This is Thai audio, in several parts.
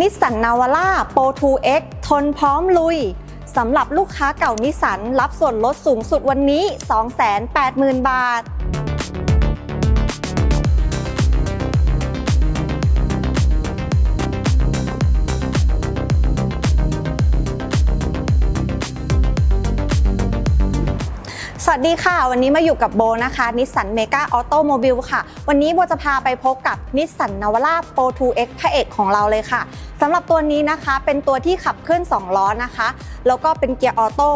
นิสสันนาวาร่าโปร 2X ทนพร้อมลุยสำหรับลูกค้าเก่านิสสันรับส่วนลดสูงสุดวันนี้ 280,000 บาท วัสดีค่ะ วันนี้มาอยู่กับโบนะคะนิสสันเมกาออโตโมบิลค่ะ วันนี้โบจะพาไปพบกับนิสสันนาวาร่าโปร 2X พระเอกของเราเลยค่ะสำหรับตัวนี้นะคะเป็นตัวที่ขับเคลื่อน2ล้อนะคะ แล้วก็เป็นเกียร์ออโต้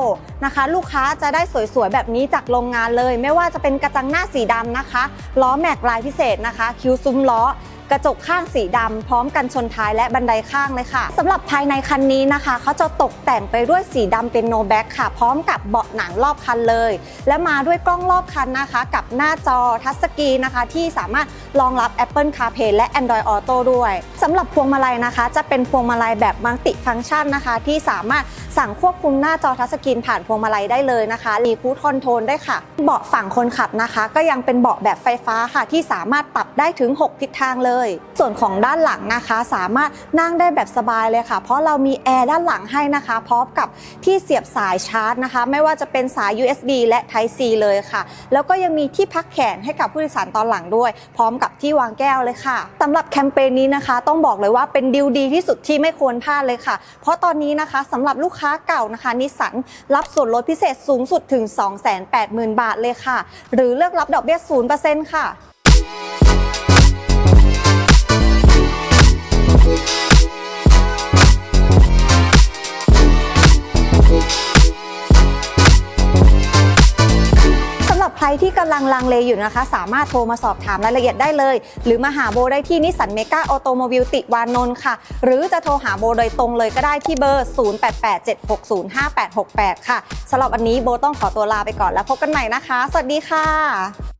นะคะ ลูกค้าจะได้สวยๆ แบบนี้จากโรงงานเลย ไม่ว่าจะเป็นกระจังหน้าสีดำนะคะ ล้อแม็กลายพิเศษนะคะ คิ้วซุ้มล้อ กระจกข้างสีดำพร้อมกันชนท้ายและบันไดข้างเลยค่ะสำหรับภายในคันนี้นะคะเขาจะตกแต่งไปด้วยสีดำเป็นโนแบ็กค่ะ พร้อมกับเบาะหนังรอบคันเลย และมาด้วยกล้องรอบคันนะคะ กับหน้าจอทัชสกรีนนะคะ ที่สามารถรองรับ Apple CarPlay และ Android Auto ด้วยสำหรับพวงมาลัยนะคะ จะเป็นพวงมาลัยแบบมัลติฟัง c t ชันนะคะ ที่สามารถสั่งควบคุมหน้าจอทัชสกรีนผ่านพวงมาลัยได้เลยนะคะรีคูดคอนโทรลได้ค่ะ เบาะฝั่งคนขับนะคะ ก็ยังเป็นเบาะแบบไฟฟ้าค่ะ ที่สามารถปรับได้ถึง 6 ทิศทางเลยส่วนของด้านหลังนะคะ สามารถนั่งได้แบบสบายเลยค่ะ เพราะเรามีแอร์ด้านหลังให้นะคะ พร้อมกับที่เสียบสายชาร์จนะคะ ไม่ว่าจะเป็นสาย USB และ Type C เลยค่ะ แล้วก็ยังมีที่พักแขนให้กับผู้โดยสารตอนหลังด้วย พร้อมกับที่วางแก้วเลยค่ะสำหรับแคมเปญนี้นะคะ ต้องบอกเลยว่าเป็นดีลดีที่สุดที่ไม่ควรพลาดเลยค่ะ เพราะตอนนี้นะคะสำหรับลูกค้าเก่านะคะนิสสันรับส่วนลดพิเศษสูงสุดถึง 280,000 บาทเลยค่ะ หรือเลือกรับดอกเบี้ย0%ค่ะ รที่กำลังลังเลอยู่นะคะ สามารถโทรมาสอบถามรายละเอียดได้เลย หรือมาหาโบได้ที่นิสสันเมกาออโตโมบิลติวานนท์ค่ะ หรือจะโทรหาโบโดยตรงเลยก็ได้ที่เบอร์ 0887605868 ค่ะสำหรับวันนี้โบต้องขอตัวลาไปก่อนแล้วพบกันใหม่นะคะ สวัสดีค่ะ